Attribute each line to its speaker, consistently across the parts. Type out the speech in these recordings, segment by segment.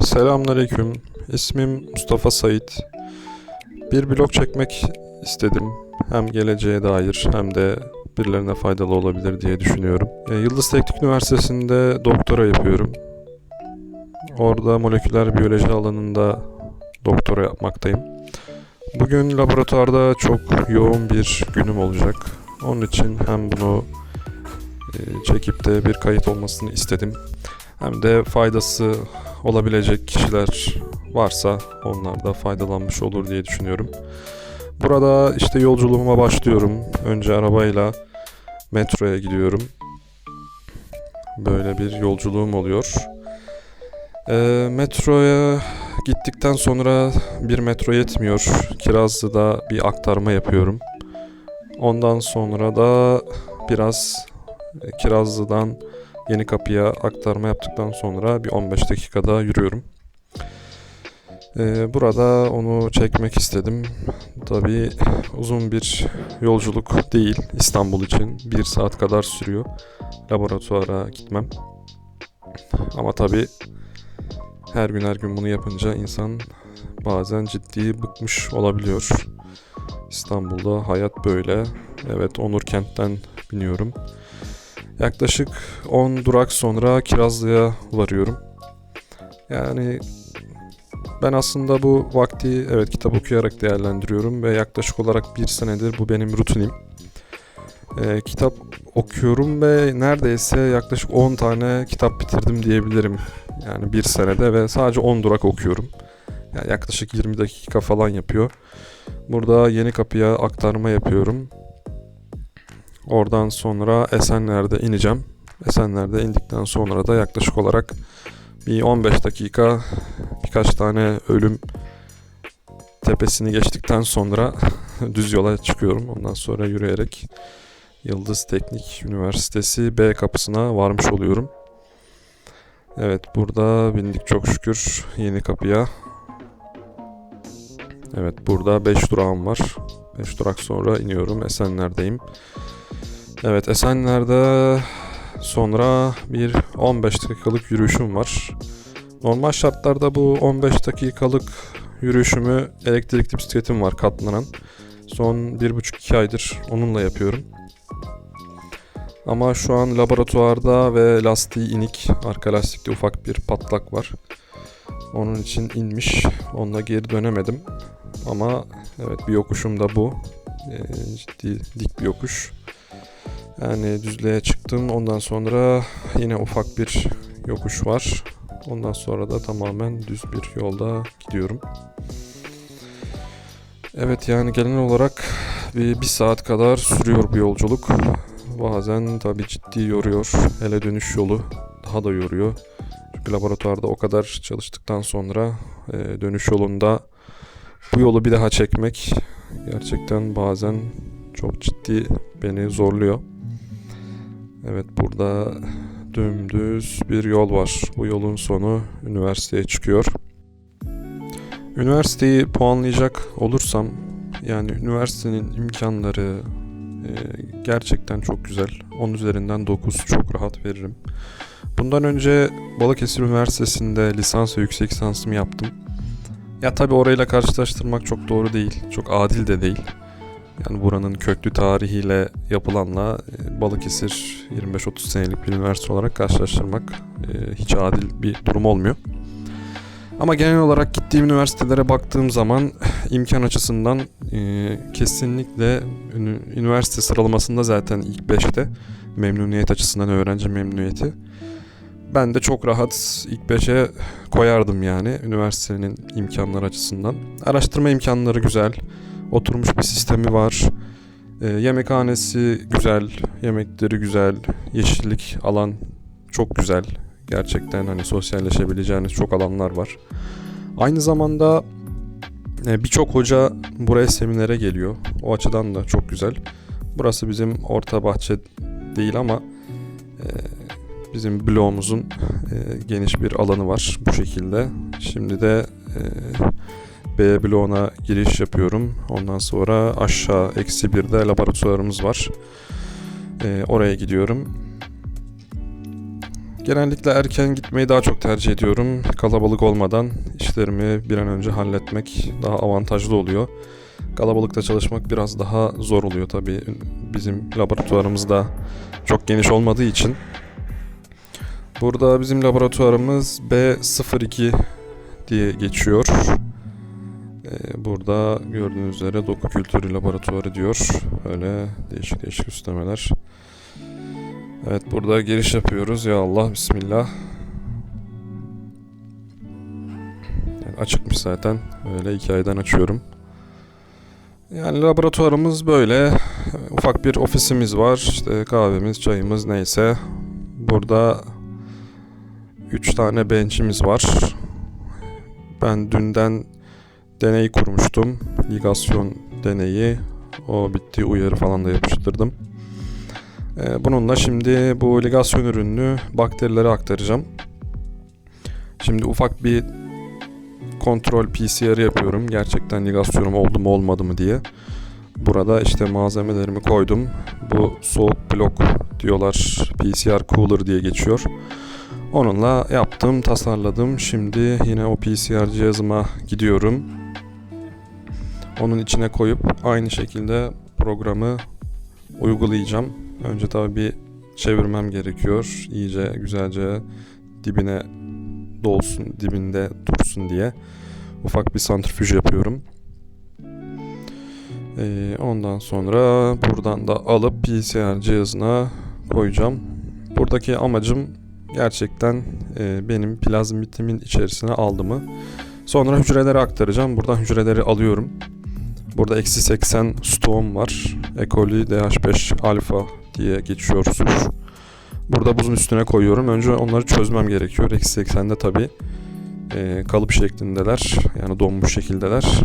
Speaker 1: Selamünaleyküm. İsmim Mustafa Sait. Bir blog çekmek istedim. Hem geleceğe dair hem de birilerine faydalı olabilir diye düşünüyorum. E, Yıldız Teknik Üniversitesi'nde doktora yapıyorum. Orada moleküler biyoloji alanında doktora yapmaktayım. Bugün laboratuvarda çok yoğun bir günüm olacak. Onun için hem bunu e, çekip de bir kayıt olmasını istedim. Hem de faydası olabilecek kişiler varsa onlar da faydalanmış olur diye düşünüyorum. Burada işte yolculuğuma başlıyorum. Önce arabayla metroya gidiyorum. Böyle bir yolculuğum oluyor. Ee, metroya gittikten sonra bir metro yetmiyor. Kirazlı'da bir aktarma yapıyorum. Ondan sonra da biraz e, Kirazlı'dan Yeni Kapı'ya aktarma yaptıktan sonra bir 15 dakikada yürüyorum. Ee, burada onu çekmek istedim. Tabii uzun bir yolculuk değil İstanbul için. Bir saat kadar sürüyor laboratuvara gitmem. Ama tabii her gün her gün bunu yapınca insan bazen ciddi bıkmış olabiliyor. İstanbul'da hayat böyle. Evet Onur kentten biniyorum. Yaklaşık 10 durak sonra Kirazlı'ya varıyorum. Yani ben aslında bu vakti evet kitap okuyarak değerlendiriyorum ve yaklaşık olarak bir senedir bu benim rutinim. Ee, kitap okuyorum ve neredeyse yaklaşık 10 tane kitap bitirdim diyebilirim. Yani bir senede ve sadece 10 durak okuyorum. Yani yaklaşık 20 dakika falan yapıyor. Burada yeni kapıya aktarma yapıyorum. Oradan sonra Esenler'de ineceğim. Esenler'de indikten sonra da yaklaşık olarak bir 15 dakika birkaç tane ölüm tepesini geçtikten sonra düz yola çıkıyorum. Ondan sonra yürüyerek Yıldız Teknik Üniversitesi B kapısına varmış oluyorum. Evet burada bindik çok şükür yeni kapıya. Evet burada 5 durağım var. 5 durak sonra iniyorum. Esenler'deyim. Evet Esenler'de sonra bir 15 dakikalık yürüyüşüm var. Normal şartlarda bu 15 dakikalık yürüyüşümü elektrikli bisikletim var katlanan. Son 1,5-2 aydır onunla yapıyorum. Ama şu an laboratuvarda ve lastiği inik. Arka lastikte ufak bir patlak var. Onun için inmiş. Onunla geri dönemedim. Ama evet bir yokuşum da bu. Ee, ciddi dik bir yokuş. Yani düzlüğe çıktım. Ondan sonra yine ufak bir yokuş var. Ondan sonra da tamamen düz bir yolda gidiyorum. Evet yani genel olarak bir, bir saat kadar sürüyor bu yolculuk. Bazen tabii ciddi yoruyor. Hele dönüş yolu daha da yoruyor. Çünkü laboratuvarda o kadar çalıştıktan sonra e, dönüş yolunda bu yolu bir daha çekmek gerçekten bazen çok ciddi beni zorluyor. Evet burada dümdüz bir yol var. Bu yolun sonu üniversiteye çıkıyor. Üniversiteyi puanlayacak olursam yani üniversitenin imkanları e, gerçekten çok güzel. 10 üzerinden 9 çok rahat veririm. Bundan önce Balıkesir Üniversitesi'nde lisans ve yüksek lisansımı yaptım. Ya tabi orayla karşılaştırmak çok doğru değil. Çok adil de değil. Yani buranın köklü tarihiyle yapılanla e, Balıkesir 25-30 senelik bir üniversite olarak karşılaştırmak e, hiç adil bir durum olmuyor. Ama genel olarak gittiğim üniversitelere baktığım zaman imkan açısından e, kesinlikle üniversite sıralamasında zaten ilk 5'te memnuniyet açısından öğrenci memnuniyeti. Ben de çok rahat ilk 5'e koyardım yani üniversitenin imkanları açısından. Araştırma imkanları güzel oturmuş bir sistemi var. E, yemekhanesi güzel, yemekleri güzel, yeşillik alan çok güzel. Gerçekten hani sosyalleşebileceğiniz çok alanlar var. Aynı zamanda e, birçok hoca buraya seminere geliyor. O açıdan da çok güzel. Burası bizim orta bahçe değil ama e, bizim bloğumuzun e, geniş bir alanı var bu şekilde. Şimdi de e, B bloğuna giriş yapıyorum. Ondan sonra aşağı eksi birde laboratuvarımız var. Ee, oraya gidiyorum. Genellikle erken gitmeyi daha çok tercih ediyorum. Kalabalık olmadan işlerimi bir an önce halletmek daha avantajlı oluyor. Kalabalıkta çalışmak biraz daha zor oluyor tabii. Bizim laboratuvarımız da çok geniş olmadığı için. Burada bizim laboratuvarımız B02 diye geçiyor. Ee, Burada gördüğünüz üzere doku kültürü laboratuvarı diyor. Öyle değişik değişik üstlemeler. Evet burada giriş yapıyoruz. Ya Allah bismillah. Yani açıkmış zaten. Öyle hikayeden açıyorum. Yani laboratuvarımız böyle. Ufak bir ofisimiz var. İşte kahvemiz, çayımız neyse. Burada 3 tane bench'imiz var. Ben dünden deney kurmuştum. Ligasyon deneyi. O bitti. Uyarı falan da yapıştırdım. Ee, Bununla şimdi bu ligasyon ürününü bakterilere aktaracağım. Şimdi ufak bir kontrol PCR yapıyorum. Gerçekten ligasyonum oldu mu olmadı mı diye. Burada işte malzemelerimi koydum. Bu soğuk blok diyorlar. PCR cooler diye geçiyor. Onunla yaptım, tasarladım. Şimdi yine o PCR cihazıma gidiyorum. Onun içine koyup aynı şekilde programı uygulayacağım. Önce tabii bir çevirmem gerekiyor. İyice güzelce dibine dolsun, dibinde dursun diye. Ufak bir santrifüj yapıyorum. Ee, ondan sonra buradan da alıp PCR cihazına koyacağım. Buradaki amacım gerçekten e, benim plazmitimin içerisine aldığımı. Sonra hücrelere aktaracağım. Buradan hücreleri alıyorum. Burada eksi 80 stoğum var. E. coli DH5 alfa diye geçiyor suç. Burada buzun üstüne koyuyorum. Önce onları çözmem gerekiyor. Eksi 80'de tabi e, kalıp şeklindeler. Yani donmuş şekildeler.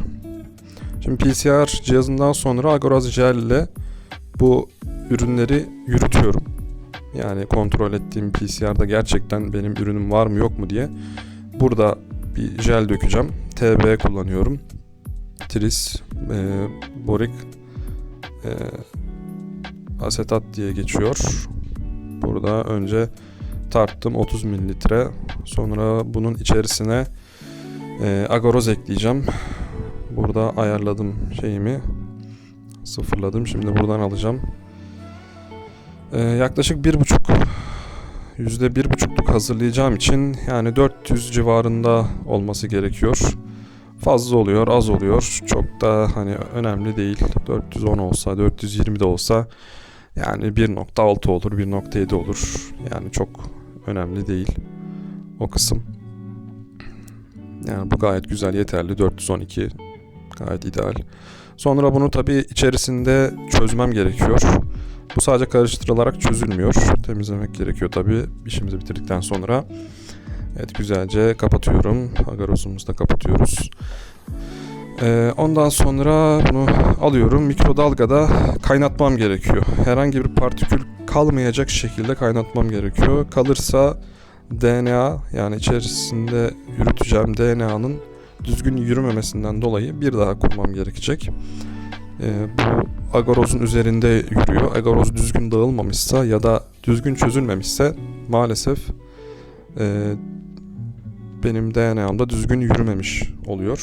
Speaker 1: Şimdi PCR cihazından sonra agoraz jel ile bu ürünleri yürütüyorum. Yani kontrol ettiğim PCR'da gerçekten benim ürünüm var mı yok mu diye. Burada bir jel dökeceğim. TB kullanıyorum. Tris, e, borik, e, asetat diye geçiyor. Burada önce tarttım 30 mililitre. Sonra bunun içerisine e, agoroz ekleyeceğim. Burada ayarladım şeyimi. Sıfırladım. Şimdi buradan alacağım. E, yaklaşık bir buçuk yüzde bir buçukluk hazırlayacağım için yani 400 civarında olması gerekiyor. Fazla oluyor, az oluyor. Çok da hani önemli değil. 410 olsa, 420 de olsa yani 1.6 olur, 1.7 olur. Yani çok önemli değil o kısım. Yani bu gayet güzel, yeterli. 412 gayet ideal. Sonra bunu tabi içerisinde çözmem gerekiyor. Bu sadece karıştırılarak çözülmüyor. Temizlemek gerekiyor tabi işimizi bitirdikten sonra. Evet güzelce kapatıyorum. Agarozumuzu da kapatıyoruz. Ee, ondan sonra bunu alıyorum. Mikrodalgada kaynatmam gerekiyor. Herhangi bir partikül kalmayacak şekilde kaynatmam gerekiyor. Kalırsa DNA yani içerisinde yürüteceğim DNA'nın düzgün yürümemesinden dolayı bir daha kurmam gerekecek. Ee, bu agarozun üzerinde yürüyor. Agaroz düzgün dağılmamışsa ya da düzgün çözülmemişse maalesef e, benim DNA'mda düzgün yürümemiş oluyor.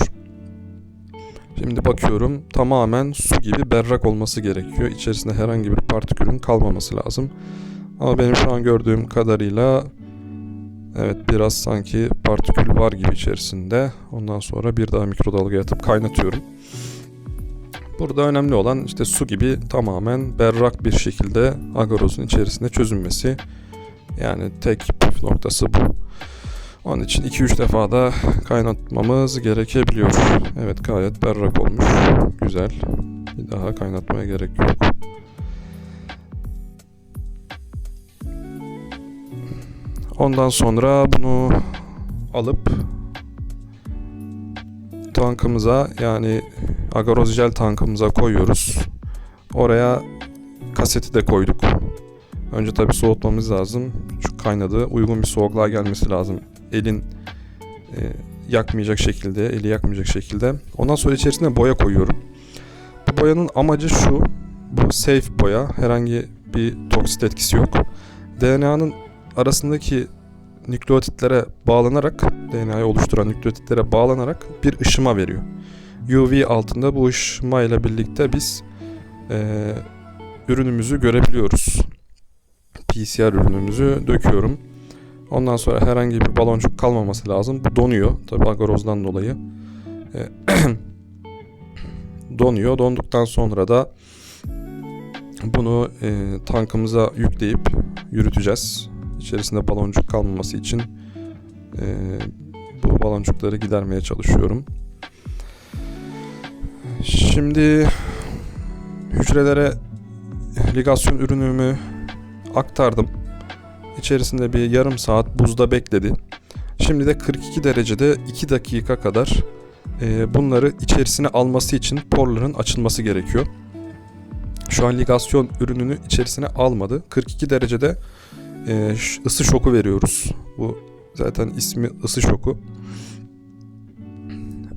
Speaker 1: Şimdi bakıyorum tamamen su gibi berrak olması gerekiyor. İçerisinde herhangi bir partikülün kalmaması lazım. Ama benim şu an gördüğüm kadarıyla evet biraz sanki partikül var gibi içerisinde. Ondan sonra bir daha mikrodalgaya atıp kaynatıyorum. Burada önemli olan işte su gibi tamamen berrak bir şekilde agarozun içerisinde çözünmesi. Yani tek püf noktası bu. Onun için 2-3 defa da kaynatmamız gerekebiliyor. Evet gayet berrak olmuş. Güzel. Bir daha kaynatmaya gerek yok. Ondan sonra bunu alıp tankımıza yani agaroz jel tankımıza koyuyoruz. Oraya kaseti de koyduk. Önce tabi soğutmamız lazım. Şu kaynadı. Uygun bir soğukluğa gelmesi lazım. Elin e, yakmayacak şekilde, eli yakmayacak şekilde. Ondan sonra içerisine boya koyuyorum. Bu boyanın amacı şu. Bu safe boya. Herhangi bir toksit etkisi yok. DNA'nın arasındaki nükleotitlere bağlanarak DNA'yı oluşturan nükleotitlere bağlanarak bir ışıma veriyor. UV altında bu ışıma ile birlikte biz e, ürünümüzü görebiliyoruz. PCR ürünümüzü döküyorum. Ondan sonra herhangi bir baloncuk kalmaması lazım. Bu donuyor. Tabi agarozdan dolayı. E, donuyor. Donduktan sonra da bunu e, tankımıza yükleyip yürüteceğiz. İçerisinde baloncuk kalmaması için e, bu baloncukları gidermeye çalışıyorum. Şimdi hücrelere ligasyon ürünümü aktardım. İçerisinde bir yarım saat buzda bekledi. Şimdi de 42 derecede 2 dakika kadar e, bunları içerisine alması için porların açılması gerekiyor. Şu an ligasyon ürününü içerisine almadı. 42 derecede e, ısı şoku veriyoruz. Bu zaten ismi ısı şoku.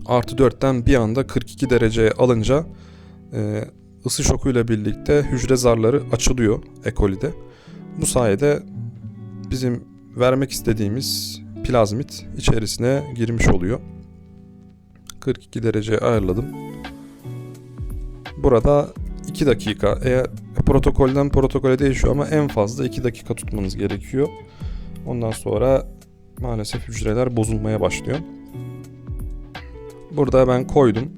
Speaker 1: Artı 4'ten bir anda 42 dereceye alınca e, ısı şokuyla birlikte hücre zarları açılıyor ekolide. Bu sayede bizim vermek istediğimiz plazmit içerisine girmiş oluyor. 42 dereceye ayarladım. Burada 2 dakika eğer protokolden protokole değişiyor ama en fazla 2 dakika tutmanız gerekiyor. Ondan sonra maalesef hücreler bozulmaya başlıyor. Burada ben koydum.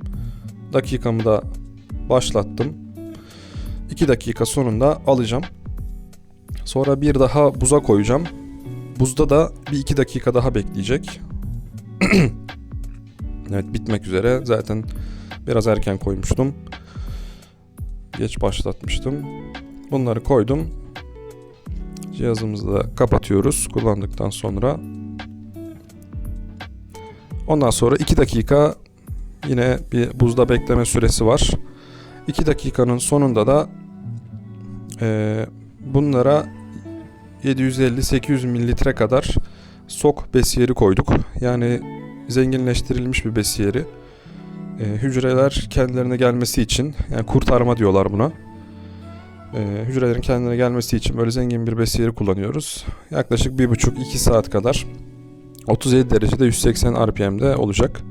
Speaker 1: Dakikamı da başlattım. 2 dakika sonunda alacağım. Sonra bir daha buza koyacağım. Buzda da bir iki dakika daha bekleyecek. evet bitmek üzere. Zaten biraz erken koymuştum. Geç başlatmıştım. Bunları koydum. Cihazımızı da kapatıyoruz kullandıktan sonra. Ondan sonra 2 dakika yine bir buzda bekleme süresi var. 2 dakikanın sonunda da e, bunlara 750-800 mililitre kadar sok besiyeri koyduk. Yani zenginleştirilmiş bir besiyeri. E, hücreler kendilerine gelmesi için, yani kurtarma diyorlar buna. E, hücrelerin kendine gelmesi için böyle zengin bir besiyeri kullanıyoruz. Yaklaşık 1,5-2 saat kadar 37 derecede 180 RPM'de olacak.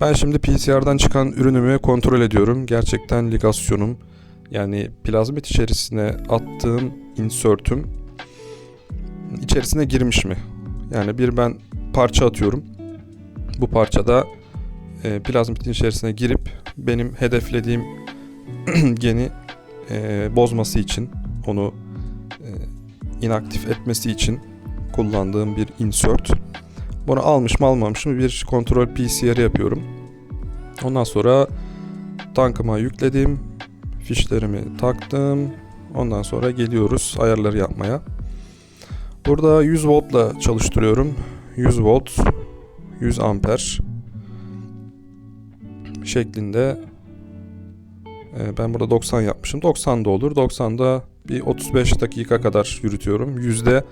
Speaker 1: Ben şimdi PCR'dan çıkan ürünümü kontrol ediyorum. Gerçekten ligasyonum yani plazmit içerisine attığım insertüm içerisine girmiş mi? Yani bir ben parça atıyorum. Bu parçada e, plazmitin içerisine girip benim hedeflediğim geni e, bozması için onu e, inaktif etmesi için kullandığım bir insert. Bunu almış mı almamış mı bir kontrol PCR yapıyorum. Ondan sonra tankıma yükledim. Fişlerimi taktım. Ondan sonra geliyoruz ayarları yapmaya. Burada 100 voltla çalıştırıyorum. 100 volt 100 amper şeklinde e, ben burada 90 yapmışım. 90 da olur. 90'da bir 35 dakika kadar yürütüyorum. Yüzde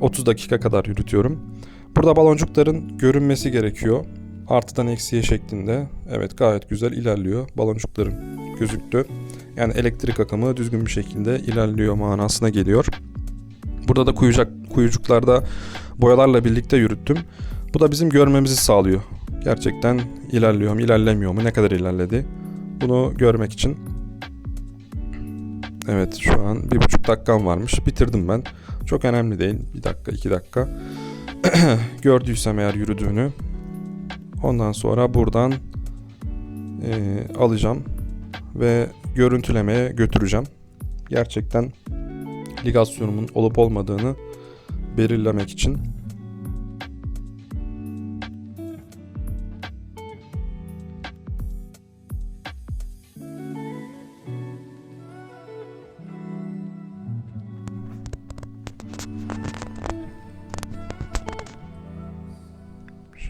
Speaker 1: 30 dakika kadar yürütüyorum. Burada baloncukların görünmesi gerekiyor. Artıdan eksiye şeklinde. Evet gayet güzel ilerliyor. Baloncukların gözüktü. Yani elektrik akımı düzgün bir şekilde ilerliyor manasına geliyor. Burada da kuyucak, kuyucuklarda boyalarla birlikte yürüttüm. Bu da bizim görmemizi sağlıyor. Gerçekten ilerliyor mu, ilerlemiyor mu, ne kadar ilerledi. Bunu görmek için. Evet şu an bir buçuk dakikam varmış. Bitirdim ben. Çok önemli değil. Bir dakika, iki dakika. Gördüysem eğer yürüdüğünü. Ondan sonra buradan e, alacağım ve görüntülemeye götüreceğim. Gerçekten ligasyonumun olup olmadığını belirlemek için.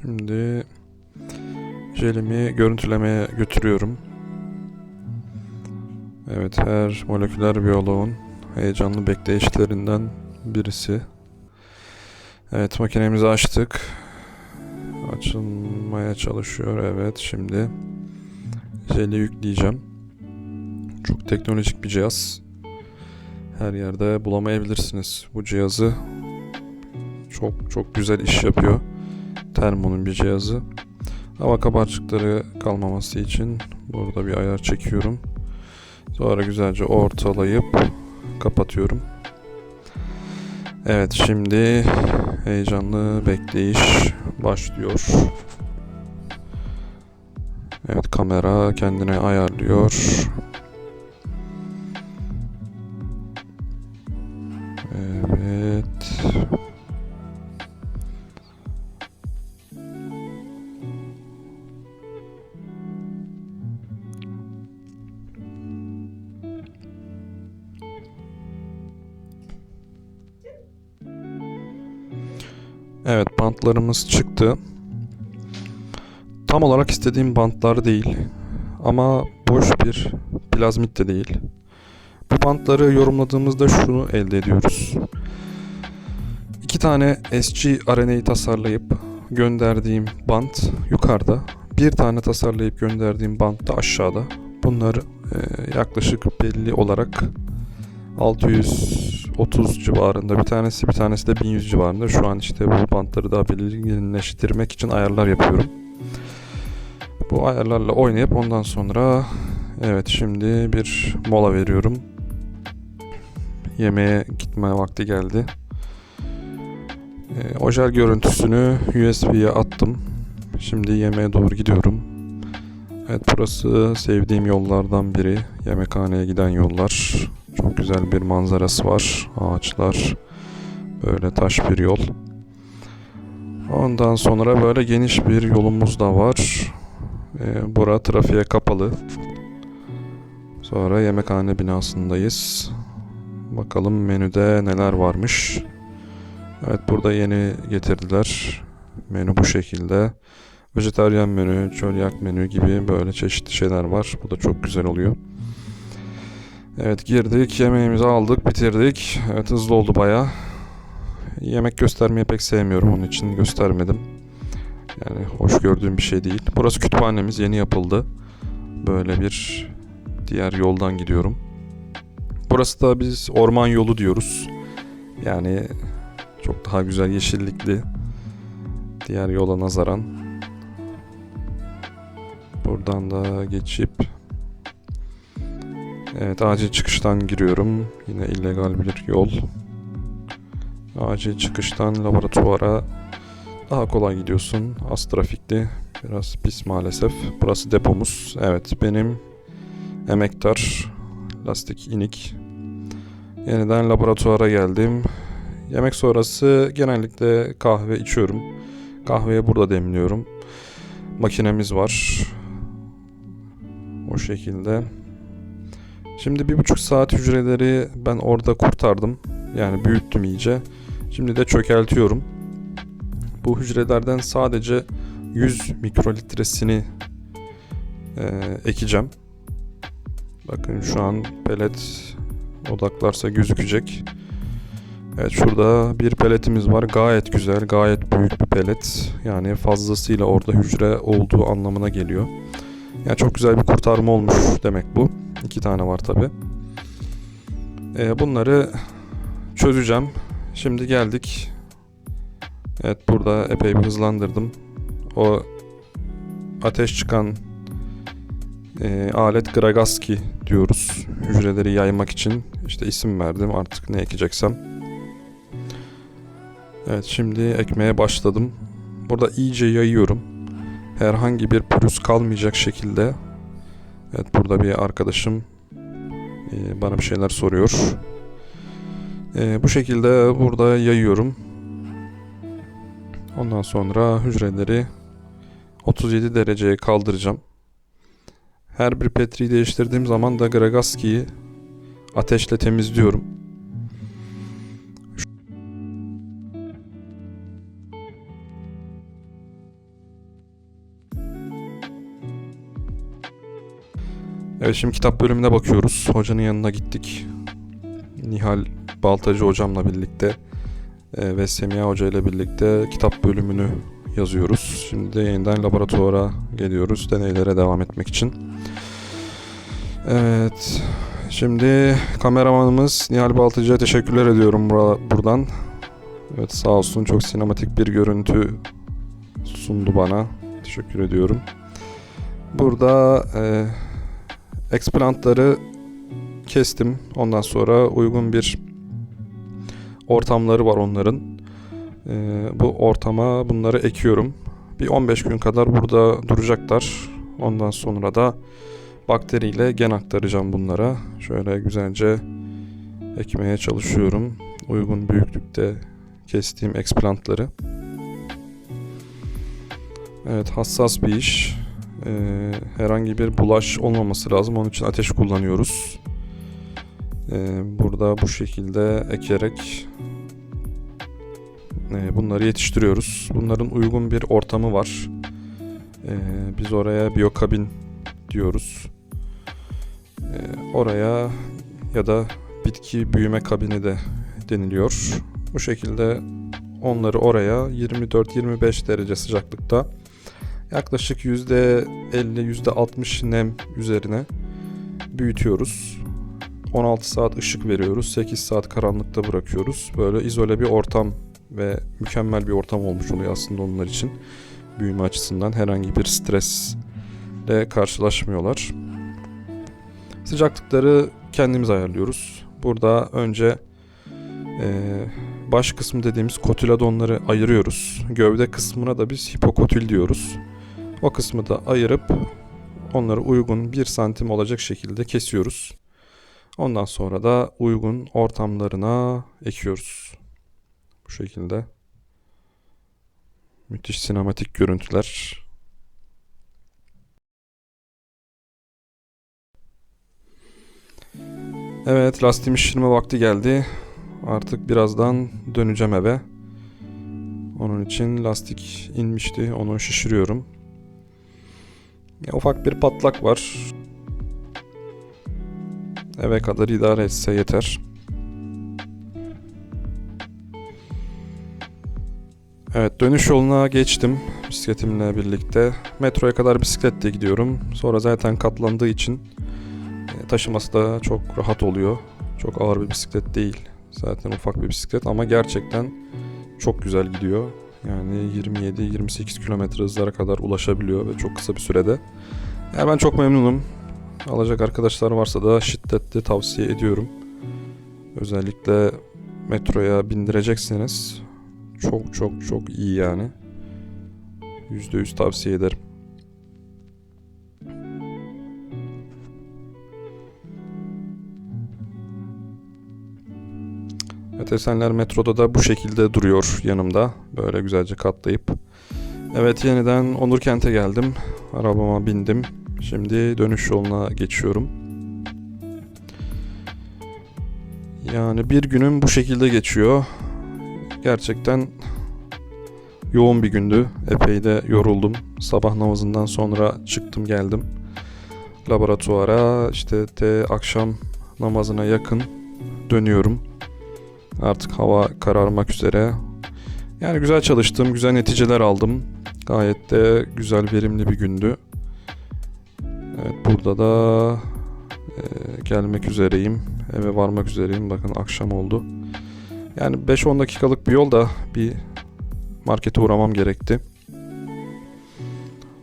Speaker 1: Şimdi jelimi görüntülemeye götürüyorum. Evet her moleküler biyoloğun heyecanlı bekleyişlerinden birisi. Evet makinemizi açtık. Açılmaya çalışıyor. Evet şimdi jeli yükleyeceğim. Çok teknolojik bir cihaz. Her yerde bulamayabilirsiniz bu cihazı. Çok çok güzel iş yapıyor. Termo'nun bir cihazı. Hava kabarcıkları kalmaması için burada bir ayar çekiyorum. Sonra güzelce ortalayıp kapatıyorum. Evet şimdi heyecanlı bekleyiş başlıyor. Evet kamera kendine ayarlıyor. Bantlarımız çıktı. Tam olarak istediğim bantlar değil. Ama boş bir plazmit de değil. Bu bantları yorumladığımızda şunu elde ediyoruz. İki tane SG RNA'yı tasarlayıp gönderdiğim bant yukarıda. Bir tane tasarlayıp gönderdiğim bant da aşağıda. Bunlar e, yaklaşık belli olarak 630 civarında bir tanesi bir tanesi de 1100 civarında. Şu an işte bu bantları daha belirginleştirmek için ayarlar yapıyorum. Bu ayarlarla oynayıp ondan sonra evet şimdi bir mola veriyorum. Yemeğe gitme vakti geldi. Ee, ojel görüntüsünü USB'ye attım. Şimdi yemeğe doğru gidiyorum. Evet burası sevdiğim yollardan biri. Yemekhaneye giden yollar. Çok güzel bir manzarası var. Ağaçlar. Böyle taş bir yol. Ondan sonra böyle geniş bir yolumuz da var. Ee, bura trafiğe kapalı. Sonra yemekhane binasındayız. Bakalım menüde neler varmış. Evet burada yeni getirdiler. Menü bu şekilde. Vejetaryen menü, çölyak menü gibi böyle çeşitli şeyler var. Bu da çok güzel oluyor. Evet girdik, yemeğimizi aldık, bitirdik. Evet hızlı oldu baya. Yemek göstermeyi pek sevmiyorum onun için göstermedim. Yani hoş gördüğüm bir şey değil. Burası kütüphanemiz yeni yapıldı. Böyle bir diğer yoldan gidiyorum. Burası da biz orman yolu diyoruz. Yani çok daha güzel yeşillikli. Diğer yola nazaran. Buradan da geçip Evet acil çıkıştan giriyorum. Yine illegal bir yol. Acil çıkıştan laboratuvara daha kolay gidiyorsun. Az trafikli. Biraz pis maalesef. Burası depomuz. Evet benim emektar lastik inik. Yeniden laboratuvara geldim. Yemek sonrası genellikle kahve içiyorum. Kahveyi burada demliyorum. Makinemiz var. O şekilde. Şimdi bir buçuk saat hücreleri ben orada kurtardım. Yani büyüttüm iyice. Şimdi de çökeltiyorum. Bu hücrelerden sadece 100 mikrolitresini e, ekeceğim. Bakın şu an pelet odaklarsa gözükecek. Evet şurada bir peletimiz var. Gayet güzel, gayet büyük bir pelet. Yani fazlasıyla orada hücre olduğu anlamına geliyor. Yani çok güzel bir kurtarma olmuş demek bu. İki tane var tabi. Ee, bunları çözeceğim. Şimdi geldik. Evet burada epey bir hızlandırdım. O ateş çıkan e, alet Gragaski diyoruz. Hücreleri yaymak için işte isim verdim artık ne ekeceksem. Evet şimdi ekmeye başladım. Burada iyice yayıyorum. Herhangi bir pürüz kalmayacak şekilde. Evet burada bir arkadaşım e, bana bir şeyler soruyor. E, bu şekilde burada yayıyorum. Ondan sonra hücreleri 37 dereceye kaldıracağım. Her bir petriyi değiştirdiğim zaman da Gragaski'yi ateşle temizliyorum. Evet şimdi kitap bölümüne bakıyoruz. Hocanın yanına gittik. Nihal Baltacı hocamla birlikte e, ve Semiha Hoca ile birlikte kitap bölümünü yazıyoruz. Şimdi de yeniden laboratuvara geliyoruz deneylere devam etmek için. Evet. Şimdi kameramanımız Nihal Baltacı'ya teşekkürler ediyorum bura- buradan. Evet sağ olsun çok sinematik bir görüntü sundu bana. Teşekkür ediyorum. Burada e, explantları kestim. Ondan sonra uygun bir ortamları var onların. E, bu ortama bunları ekiyorum. Bir 15 gün kadar burada duracaklar. Ondan sonra da bakteriyle gen aktaracağım bunlara. Şöyle güzelce ekmeye çalışıyorum. Uygun büyüklükte kestiğim explantları. Evet hassas bir iş. Ee, herhangi bir bulaş olmaması lazım. Onun için ateş kullanıyoruz. Ee, burada bu şekilde ekerek e, bunları yetiştiriyoruz. Bunların uygun bir ortamı var. Ee, biz oraya biyokabin diyoruz. Ee, oraya ya da bitki büyüme kabini de deniliyor. Bu şekilde onları oraya 24-25 derece sıcaklıkta yaklaşık %50-%60 nem üzerine büyütüyoruz. 16 saat ışık veriyoruz. 8 saat karanlıkta bırakıyoruz. Böyle izole bir ortam ve mükemmel bir ortam olmuş oluyor aslında onlar için. Büyüme açısından herhangi bir stresle karşılaşmıyorlar. Sıcaklıkları kendimiz ayarlıyoruz. Burada önce e, baş kısmı dediğimiz kotiladonları ayırıyoruz. Gövde kısmına da biz hipokotil diyoruz. O kısmı da ayırıp onları uygun 1 santim olacak şekilde kesiyoruz. Ondan sonra da uygun ortamlarına ekiyoruz. Bu şekilde. Müthiş sinematik görüntüler. Evet lastiğimi şişirme vakti geldi. Artık birazdan döneceğim eve. Onun için lastik inmişti. Onu şişiriyorum. Ya, ufak bir patlak var. Eve kadar idare etse yeter. Evet dönüş yoluna geçtim bisikletimle birlikte. Metroya kadar bisikletle gidiyorum. Sonra zaten katlandığı için e, taşıması da çok rahat oluyor. Çok ağır bir bisiklet değil. Zaten ufak bir bisiklet ama gerçekten çok güzel gidiyor. Yani 27-28 kilometre hızlara kadar ulaşabiliyor ve çok kısa bir sürede. Yani ben çok memnunum. Alacak arkadaşlar varsa da şiddetle tavsiye ediyorum. Özellikle metroya bindirecekseniz çok çok çok iyi yani. %100 tavsiye ederim. Evet Esenler metroda da bu şekilde duruyor yanımda. Böyle güzelce katlayıp. Evet yeniden Onur Kent'e geldim. Arabama bindim. Şimdi dönüş yoluna geçiyorum. Yani bir günüm bu şekilde geçiyor. Gerçekten yoğun bir gündü. Epey de yoruldum. Sabah namazından sonra çıktım geldim. Laboratuvara işte de akşam namazına yakın dönüyorum. Artık hava kararmak üzere. Yani güzel çalıştım, güzel neticeler aldım. Gayet de güzel, verimli bir gündü. Evet, burada da e, gelmek üzereyim. Eve varmak üzereyim. Bakın akşam oldu. Yani 5-10 dakikalık bir yol da bir markete uğramam gerekti.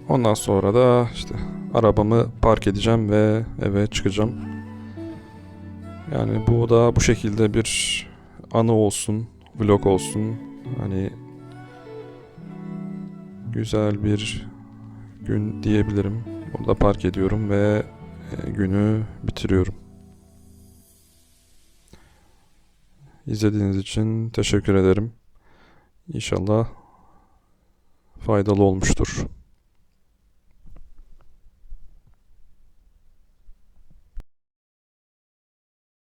Speaker 1: Ondan sonra da işte arabamı park edeceğim ve eve çıkacağım. Yani bu da bu şekilde bir anı olsun, vlog olsun. Hani güzel bir gün diyebilirim. Burada park ediyorum ve e, günü bitiriyorum. İzlediğiniz için teşekkür ederim. İnşallah faydalı olmuştur.